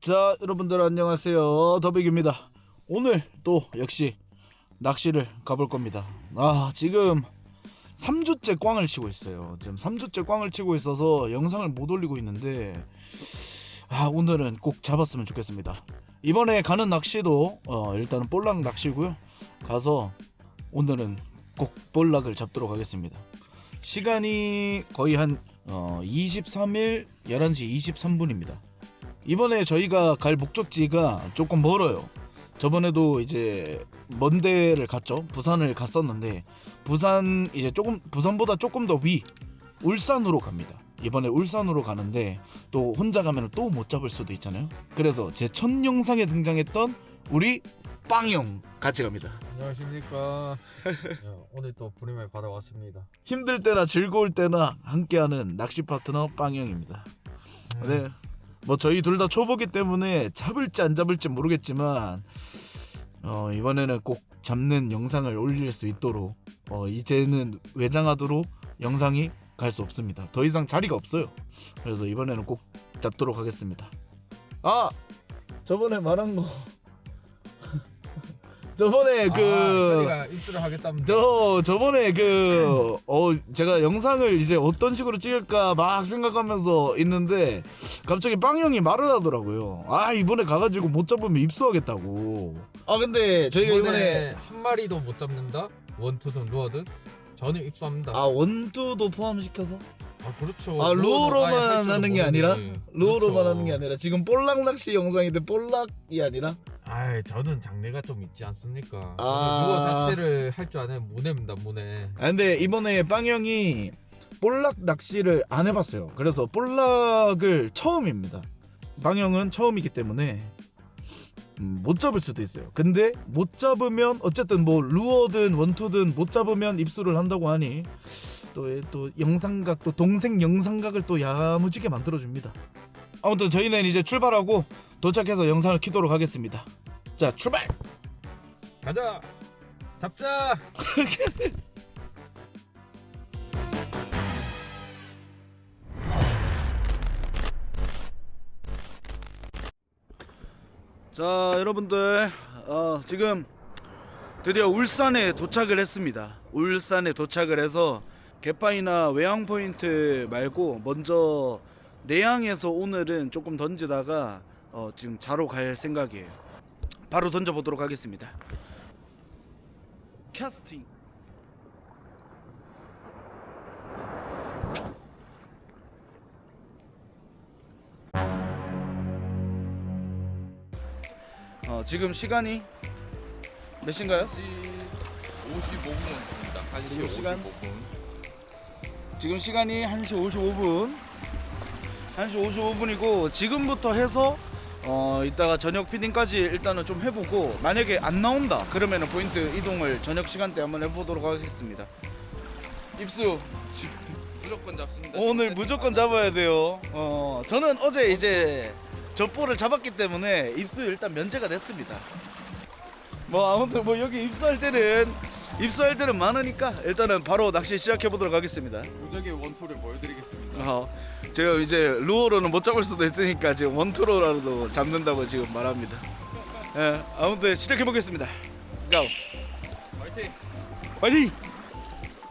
자, 여러분들 안녕하세요. 더빅입니다. 오늘 또 역시 낚시를 가볼 겁니다. 아, 지금 3주째 꽝을 치고 있어요. 지금 3주째 꽝을 치고 있어서 영상을 못 올리고 있는데 아, 오늘은 꼭 잡았으면 좋겠습니다. 이번에 가는 낚시도 어, 일단은 볼락 낚시고요. 가서 오늘은 꼭 볼락을 잡도록 하겠습니다. 시간이 거의 한 어, 23일 11시 23분입니다. 이번에 저희가 갈 목적지가 조금 멀어요. 저번에도 이제 먼 데를 갔죠. 부산을 갔었는데 부산 이제 조금 부산보다 조금 더 위 울산으로 갑니다. 이번에 울산으로 가는데 또 혼자 가면 또 못 잡을 수도 있잖아요. 그래서 제 첫 영상에 등장했던 우리 빵형 같이 갑니다. 안녕하십니까. 야, 오늘 또 부림을 받아왔습니다. 힘들 때나 즐거울 때나 함께하는 낚시 파트너 빵형입니다. 네. 뭐 저희 둘 다 초보기 때문에 잡을지 안 잡을지 모르겠지만 어, 이번에는 꼭 잡는 영상을 올릴 수 있도록 어, 이제는 외장하도록 영상이 갈 수 없습니다. 더 이상 자리가 없어요. 그래서 이번에는 꼭 잡도록 하겠습니다. 아 저번에 말한 거 저번에 그 아, 자리가 입수를 하겠다면 저 저번에 그 어 제가 영상을 이제 어떤 식으로 찍을까 막 생각하면서 있는데 갑자기 빵 형이 말을 하더라고요. 아 이번에 가가지고 못 잡으면 입수하겠다고. 아 근데 저희가 이번에 이번에 한 마리도 못 잡는다. 원투든 루어든 저는 입수합니다. 아 원투도 포함시켜서 아, 그렇죠. 아 루어로만 하는 게 아니라. 루어로만 그렇죠. 하는 게 아니라 지금 볼락 낚시 영상인데 볼락이 아니라 아, 저는 장래가 좀 있지 않습니까? 아. 루어 자체를 할 줄 아는 문해입니다, 문해. 아 근데 이번에 빵 형이 볼락 낚시를 안 해봤어요. 그래서 볼락을 처음입니다. 빵 형은 처음이기 때문에 음, 못 잡을 수도 있어요. 근데 못 잡으면 어쨌든 뭐 루어든 원투든 못 잡으면 입수를 한다고 하니 또 또 영상각 또 동생 영상각을 또 야무지게 만들어 줍니다. 아무튼 저희는 이제 출발하고 도착해서 영상을 키도록 하겠습니다. 자 출발. 가자. 잡자. 자 여러분들 어, 지금 드디어 울산에 도착을 했습니다 울산에 도착을 해서 갯바위나 외항 포인트 말고 먼저 내항에서 오늘은 조금 던지다가 어, 지금 자로 갈 생각이에요 바로 던져보도록 하겠습니다 캐스팅 어, 지금 시간이 몇 시인가요? 55분 입니다. 지금 1시 시간? 55분. 지금 시간이 1시 55분. 1시 55분이고 지금부터 해서 어 이따가 저녁 피딩까지 일단은 좀 해보고 만약에 안 나온다 그러면은 포인트 이동을 저녁 시간대 한번 해보도록 하겠습니다. 입수. 무조건 잡습니다. 오늘 무조건 잡아야 돼요. 어 저는 어제 이제 젖보를 잡았기 때문에 입수 일단 면제가 됐습니다. 뭐 아무튼 뭐 여기 입수할 때는 입수할 때는 많으니까 일단은 바로 낚시 시작해 보도록 하겠습니다 무적의 원투를 보여드리겠습니다. 어, 제가 이제 루어로는 못 잡을 수도 있으니까 지금 원투로라도 잡는다고 지금 말합니다. 예, 아무튼 시작해 보겠습니다. 고! 화이팅! 파이팅!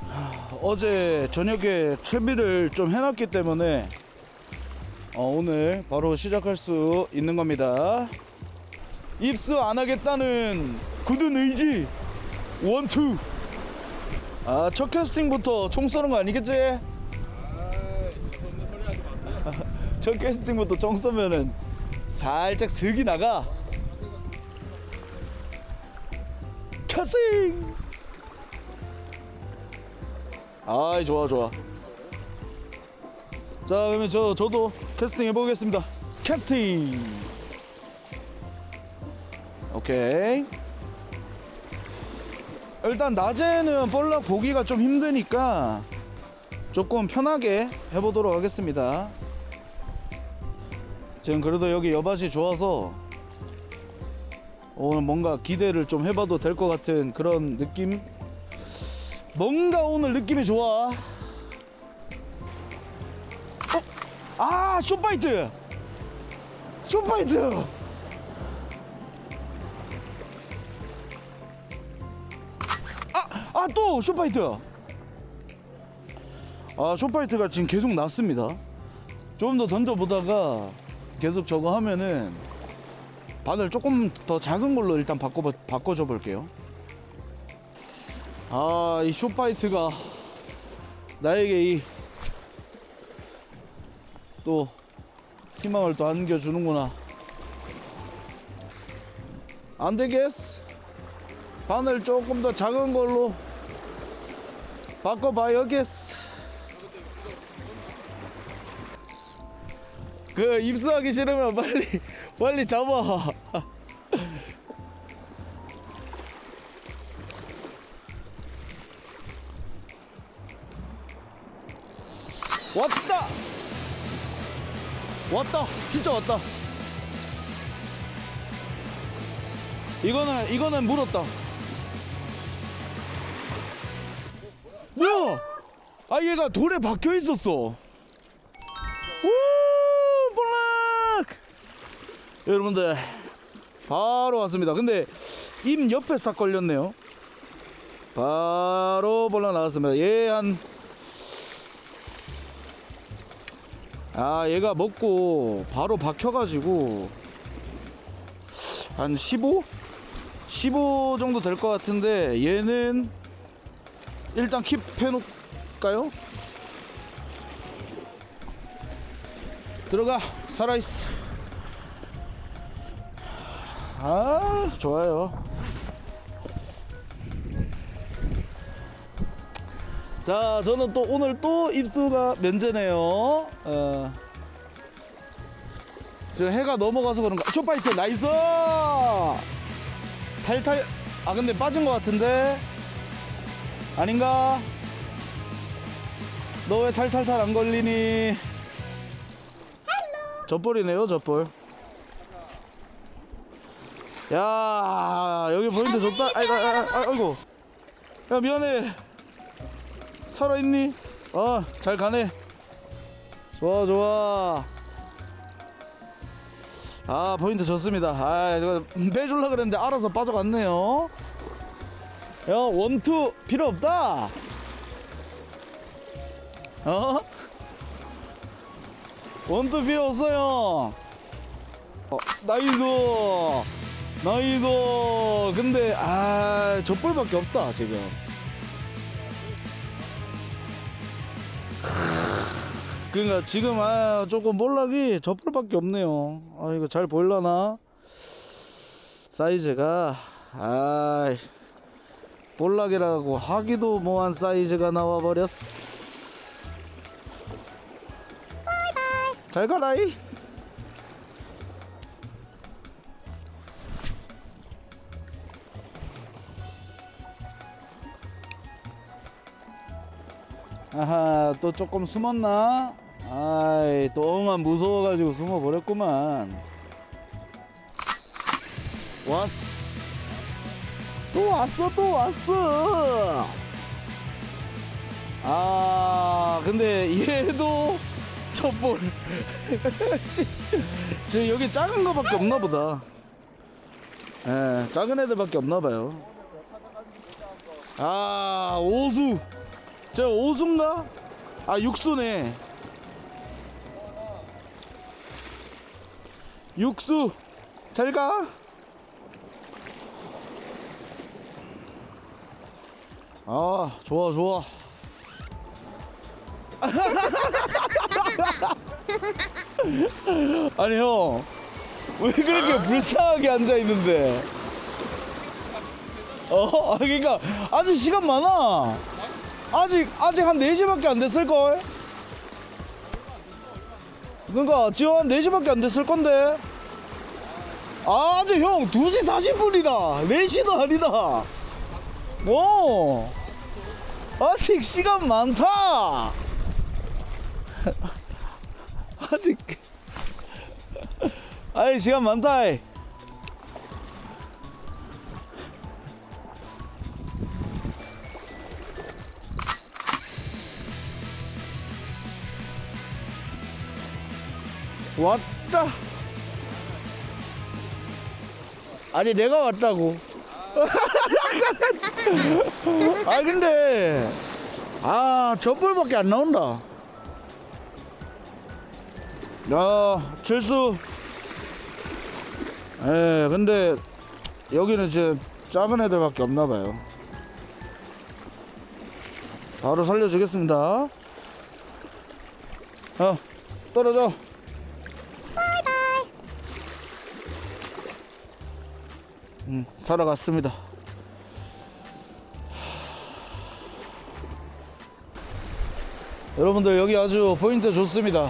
하, 어제 저녁에 채비를 좀 해놨기 때문에 어, 오늘 바로 시작할 수 있는 겁니다. 입수 안 하겠다는 굳은 의지 원투. 아, 첫 캐스팅부터 총 쏘는 거 아니겠지? 첫 캐스팅부터 정 쏘면은 살짝 슬기 나가. 캐스팅. 아이 좋아 좋아. 자 그러면 저 저도 캐스팅 해보겠습니다. 캐스팅. 오케이. 일단 낮에는 볼락 보기가 좀 힘드니까 조금 편하게 해보도록 하겠습니다. 지금 그래도 여기 여밭이 좋아서 오늘 뭔가 기대를 좀 해봐도 될 것 같은 그런 느낌. 뭔가 오늘 느낌이 좋아. 어? 아, 쇼파이트! 쇼파이트 또 쇼파이트. 아 쇼파이트가 지금 계속 났습니다. 좀더 던져보다가 계속 저거 하면은 바늘 조금 더 작은 걸로 일단 바꿔 바꿔줘 볼게요. 아 이 쇼파이트가 나에게 이 또 희망을 또 안겨주는구나. 안 되겠어. 바늘 조금 더 작은 걸로 바꿔봐야겠어 그 입수하기 싫으면 빨리 빨리 잡아. 왔다! 왔다! 진짜 왔다. 이거는 이거는 물었다 뭐야? 아 얘가 돌에 박혀 있었어. 오 볼락 여러분들 바로 왔습니다. 근데 입 옆에 싹 걸렸네요. 바로 볼락 나왔습니다. 얘한 아 얘가 먹고 바로 박혀가지고 한 15? 15 정도 될 것 같은데 얘는 일단 킵 해놓을까요? 들어가 살아있어. 아 좋아요. 자 저는 또 오늘 또 입수가 면제네요. 어. 지금 해가 넘어가서 그런가. 쇼파이트 나이스! 탈탈 아 근데 빠진 것 같은데 아닌가 너 왜 탈탈탈 안 걸리니 젖볼이네요 젖볼 야 여기 보이는데 좋다 아이고 아이고, 야 미안해 살아있니? 어, 잘 가네. 좋아, 좋아. 아, 포인트 좋습니다. 아, 이거 빼줄라 그랬는데 알아서 빠져갔네요. 야, 원투 필요 없다. 어? 원투 필요 없어요. 어, 나이스. 나이스. 근데, 아, 젖볼밖에 없다, 지금. 그러니까 지금 아 조금 볼락이 저뿔밖에 없네요. 아 이거 잘 보일라나? 사이즈가 아 볼락이라고 하기도 뭐한 사이즈가 나와 버렸어. 잘 가라이. 아하 또 조금 숨었나? 아이 또 엉한 무서워가지고 숨어버렸구만 왔어 또 왔어 또 왔어. 아 근데 얘도 첫볼 지금 여기 작은 거밖에 없나 보다. 예 작은 애들밖에 없나 봐요. 아 오수. 저 오수인가? 아 육수네. 육수. 잘가 아 좋아 좋아 아니 형 왜 그렇게 불쌍하게 앉아 있는데 어? 아 그러니까 아직 시간 많아 아직 아직 한 4시밖에 안 됐을 걸. 그러니까 지금 한 4시밖에 안 됐을 건데. 아, 아직 형 2시 40분이다. 4시도 아니다. 오. 아직 시간 많다. 아직 아이 시간 많다. 이. 왔다 아니 내가 왔다고. 아 근데 아 젖불밖에 안 나온다. 야 철수. 예 근데 여기는 이제 작은 애들밖에 없나 봐요. 바로 살려주겠습니다. 어 떨어져. 음, 살아갔습니다. 여러분들 여기 아주 포인트 좋습니다.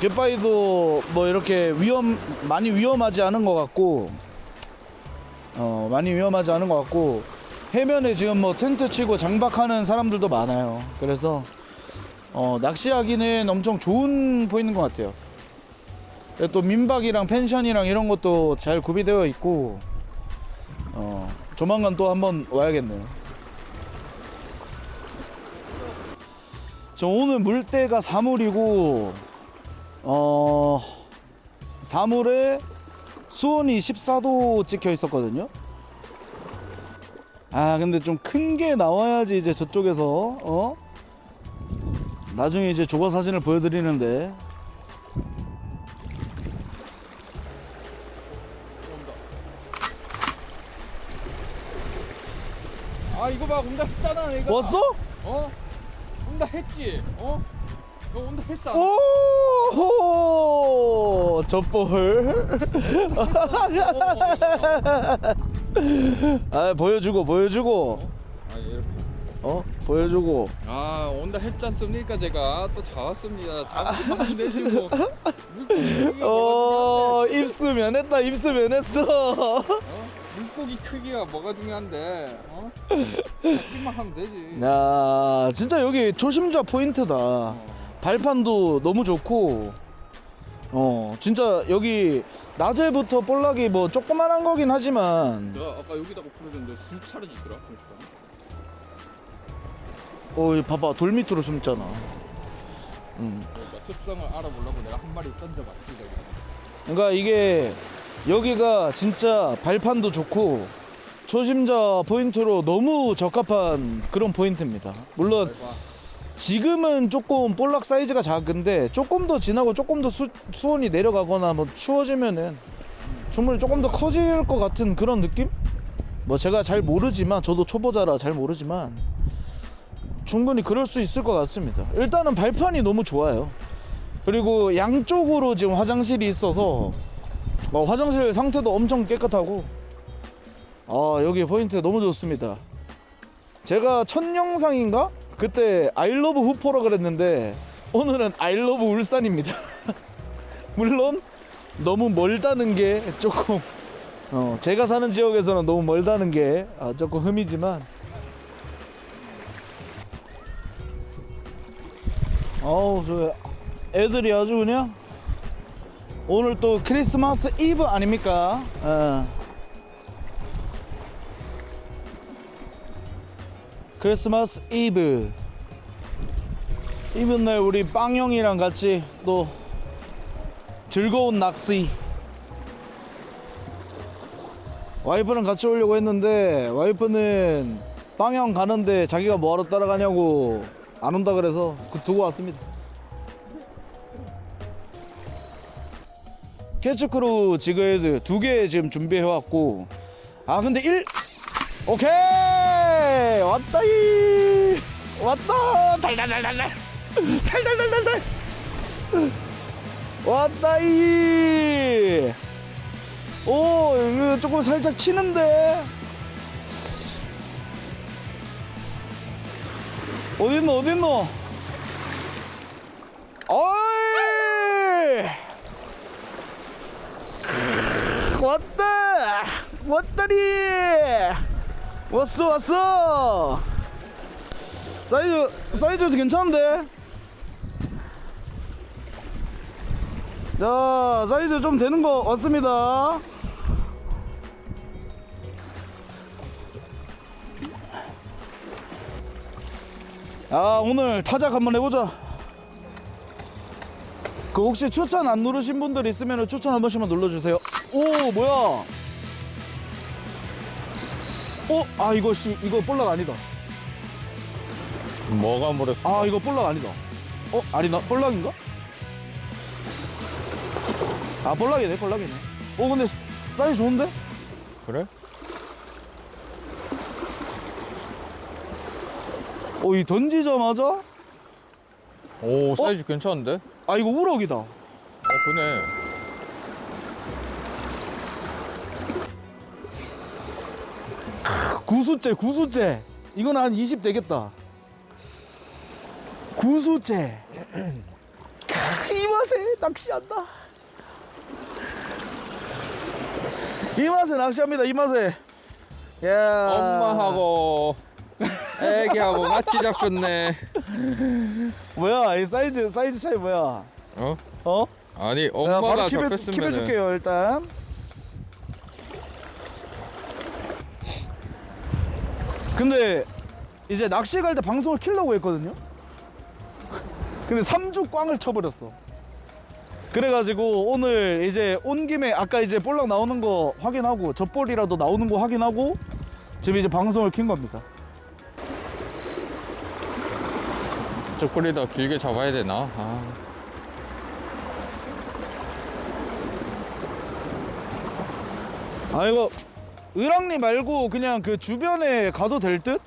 갯바위도 뭐 이렇게 위험 많이 위험하지 않은 것 같고 어 많이 위험하지 않은 것 같고 해면에 지금 뭐 텐트 치고 장박하는 사람들도 많아요. 그래서 어 낚시하기는 엄청 좋은 포인트인 것 같아요. 또 민박이랑 펜션이랑 이런 것도 잘 구비되어 있고 어 조만간 또 한번 와야겠네요. 저 오늘 물때가 사물이고 어 사물에 수온이 14도 찍혀 있었거든요. 아 근데 좀 큰 게 나와야지 이제 저쪽에서 어 나중에 이제 조거 사진을 보여드리는데 봐 온다 했잖아 이거. 왔어? 어? 온다 했지. 어? 너 온다 했어. 오 젖볼 아 보여주고 보여주고 아 이렇게. 어 보여주고 아 온다 했지 않습니까 제가 또 잡았습니다. 한번 내시고. 물고기 어 입수 면 했다 입수 면 했어 어? 물고기 크기가 뭐가 중요한데 어? 잡기만 하면 되지. 야 진짜 여기 초심자 포인트다 어. 발판도 너무 좋고 어 진짜 여기 낮에부터 볼락이 뭐 조그만한 거긴 하지만 내가 아까 여기다가 풀어줬는데 쑥 사라지더라. 보니까. 어이 봐봐 돌 밑으로 숨잖아 음. 그러니까 습성을 알아보려고 내가 한 마리 던져봤지 저기. 그러니까 이게 여기가 진짜 발판도 좋고 초심자 포인트로 너무 적합한 그런 포인트입니다. 물론. 지금은 조금 볼락 사이즈가 작은데 조금 더 지나고 조금 더 수, 수온이 내려가거나 뭐 추워지면은 충분히 조금 더 커질 것 같은 그런 느낌? 뭐 제가 잘 모르지만 저도 초보자라 잘 모르지만 충분히 그럴 수 있을 것 같습니다. 일단은 발판이 너무 좋아요. 그리고 양쪽으로 지금 화장실이 있어서 어, 화장실 상태도 엄청 깨끗하고 아 여기 포인트 너무 좋습니다. 제가 첫 영상인가 그때 아이러브 후포라 그랬는데 오늘은 아이러브 울산입니다. 물론 너무 멀다는 게 조금 어, 제가 사는 지역에서는 너무 멀다는 게 아, 조금 흠이지만 어우 저 애들이 아주 그냥 오늘 또 크리스마스 이브 아닙니까? 어. 크리스마스 이브 이브 날 우리 빵형이랑 같이 또 즐거운 낚시 와이프랑 같이 오려고 했는데 와이프는 빵형 가는데 자기가 뭐하러 따라가냐고 안 온다 그래서 그 두고 왔습니다 캐치크루 지그헤드 두 개 지금 준비해 왔고. 아 근데 일 오케이! 왔다 이! 왔다 달달달달달! 달달달달달! 왔다 이! 오 이거 조금 살짝 치는데? 어딨노 어딨노? 어이 왔다 왔다리 왔어 왔어. 사이즈 사이즈 괜찮은데? 자 사이즈 좀 되는 거 왔습니다. 아 오늘 타작 한번 해보자. 그 혹시 추천 안 누르신 분들 있으면 추천 한 번씩만 눌러주세요. 오 뭐야 어? 아 이거 씨 이거 볼락 아니다. 뭐가 물었어? 아 이거 볼락 아니다. 어 아니다 볼락인가? 아 볼락이네 볼락이네. 어 근데 사이즈 좋은데? 그래? 어 이 던지자마자 오 사이즈 괜찮은데? 어아 이거 우럭이다. 그네. 구수째 구수째 이건 한 20 되겠다. 구수째. 이 맛에 낚시한다. 이 맛에 낚시합니다. 이 맛에. 야. 엄마하고 애기하고 같이 잡혔네. 뭐야? 이 사이즈 사이즈 차이 뭐야? 어? 어? 아니 바로 엄마가 킵해, 잡혔으면 킵해줄게요 일단 근데 이제 낚시 갈 때 방송을 키려고 했거든요 근데 3주 꽝을 쳐버렸어 그래가지고 오늘 이제 온 김에 아까 이제 볼락 나오는 거 확인하고 젖볼이라도 나오는 거 확인하고 지금 이제 방송을 킨 겁니다 저 꼬리 더 길게 잡아야 되나? 아. 아 이거 을왕리 말고 그냥 그 주변에 가도 될 듯?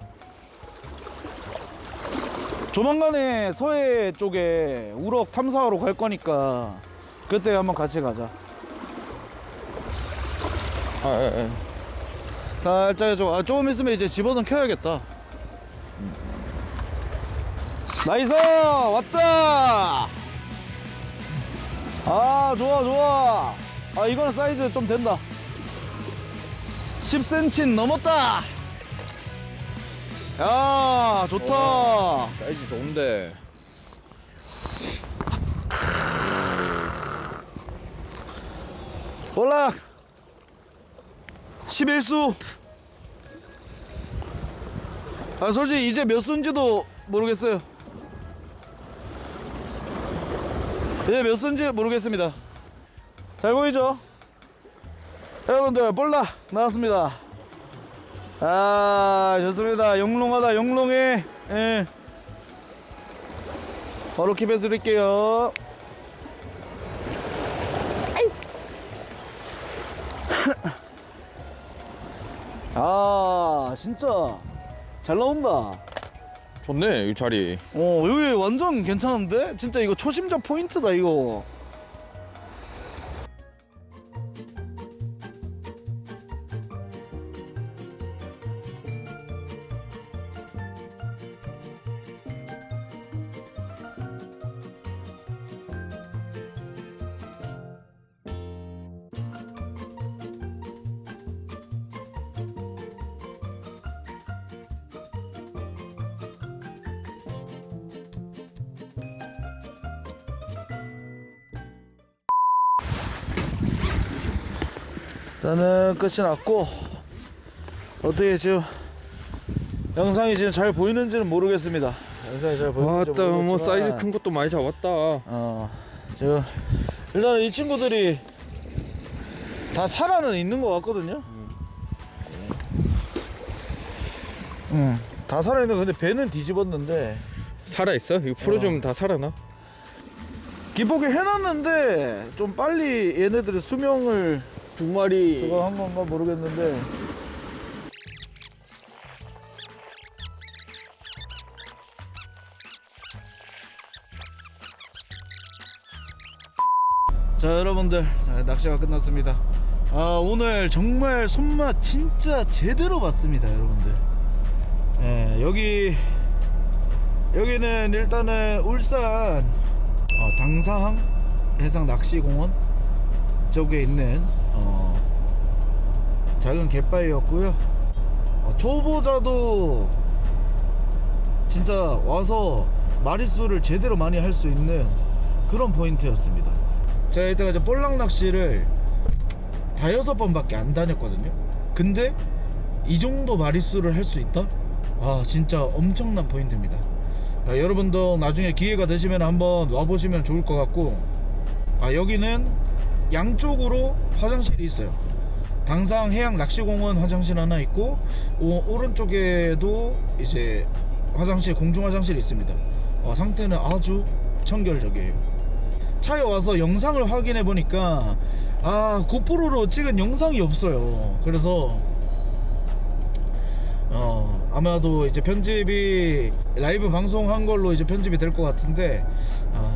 조만간에 서해 쪽에 우럭 탐사하러 갈 거니까 그때 한번 같이 가자. 아, 예, 예. 살짝 해줘 아 조금 있으면 이제 집어넣 켜야겠다. 나이스! 왔다! 아 좋아 좋아. 아 이거는 사이즈 좀 된다 10cm 넘었다. 야 좋다. 사이즈 좋은데. 볼락 11수. 아 솔직히 이제 몇 수인지도 모르겠어요. 이제 몇 수인지 모르겠습니다. 잘 보이죠? 여러분들 볼락 나왔습니다. 아 좋습니다. 영롱하다 영롱해. 예. 바로 킵해 드릴게요. 아 진짜. 잘 나온다. 좋네 이 자리. 어 여기 완전 괜찮은데? 진짜 이거 초심자 포인트다 이거 일단은 끝이 났고 어떻게 지금 영상이 지금 잘 보이는지는 모르겠습니다 영상이 잘 보이는지 왔다 뭐 모르겠지만 사이즈 큰 것도 많이 잡았다. 어 지금 일단은 이 친구들이 다 살아는 있는 것 같거든요 음, 다 살아있는 근데 배는 뒤집었는데 살아 있어? 이거 풀어주면 다 살아나? 기폭에 해놨는데 좀 빨리 얘네들의 수명을 두 마리. 저거 한 건가 모르겠는데. 자 여러분들 자, 낚시가 끝났습니다. 아 오늘 정말 손맛 진짜 제대로 봤습니다 여러분들. 예, 여기 여기는 일단은 울산 어, 당사항 해상 낚시공원 쪽에 있는 어, 작은 갯바위였고요. 어, 초보자도 진짜 와서 마리수를 제대로 많이 할 수 있는 그런 포인트였습니다. 제가 이때가 이제 볼락 낚시를 다여섯 번밖에 안 다녔거든요. 근데 이 정도 마리수를 할 수 있다? 아 진짜 엄청난 포인트입니다. 아, 여러분도 나중에 기회가 되시면 한번 와보시면 좋을 것 같고 아 여기는 양쪽으로 화장실이 있어요. 당상 해양 낚시공원 화장실 하나 있고 오, 오른쪽에도 이제 화장실 공중 화장실이 있습니다. 어, 상태는 아주 청결적이에요. 차에 와서 영상을 확인해 보니까 아 고프로로 찍은 영상이 없어요. 그래서 어 아마도 이제 편집이 라이브 방송한 걸로 이제 편집이 될 것 같은데 아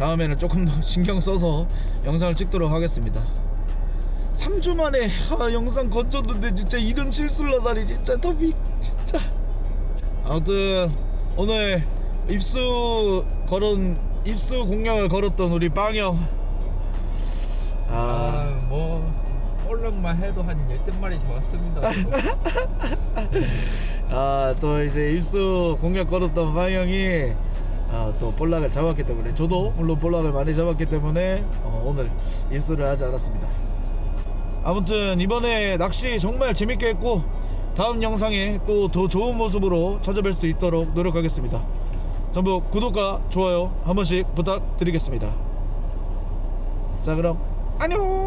다음에는 조금 더 신경 써서 영상을 찍도록 하겠습니다. 3주 만에 아, 영상 건졌는데 진짜 이런 실수를 하다니 진짜 더비 진짜 아무튼 오늘 입수 걸은 입수 공략을 걸었던 우리 빵형 아, 아뭐 볼락만 해도 한 열댓 마리 잡았습니다. 아, 또 이제 입수 공략 걸었던 빵형이 아, 또 볼락을 잡았기 때문에 저도 물론 볼락을 많이 잡았기 때문에 어, 오늘 입수를 하지 않았습니다. 아무튼 이번에 낚시 정말 재밌게 했고 다음 영상에 또 더 좋은 모습으로 찾아뵐 수 있도록 노력하겠습니다. 전부 구독과 좋아요 한 번씩 부탁드리겠습니다. 자 그럼 안녕.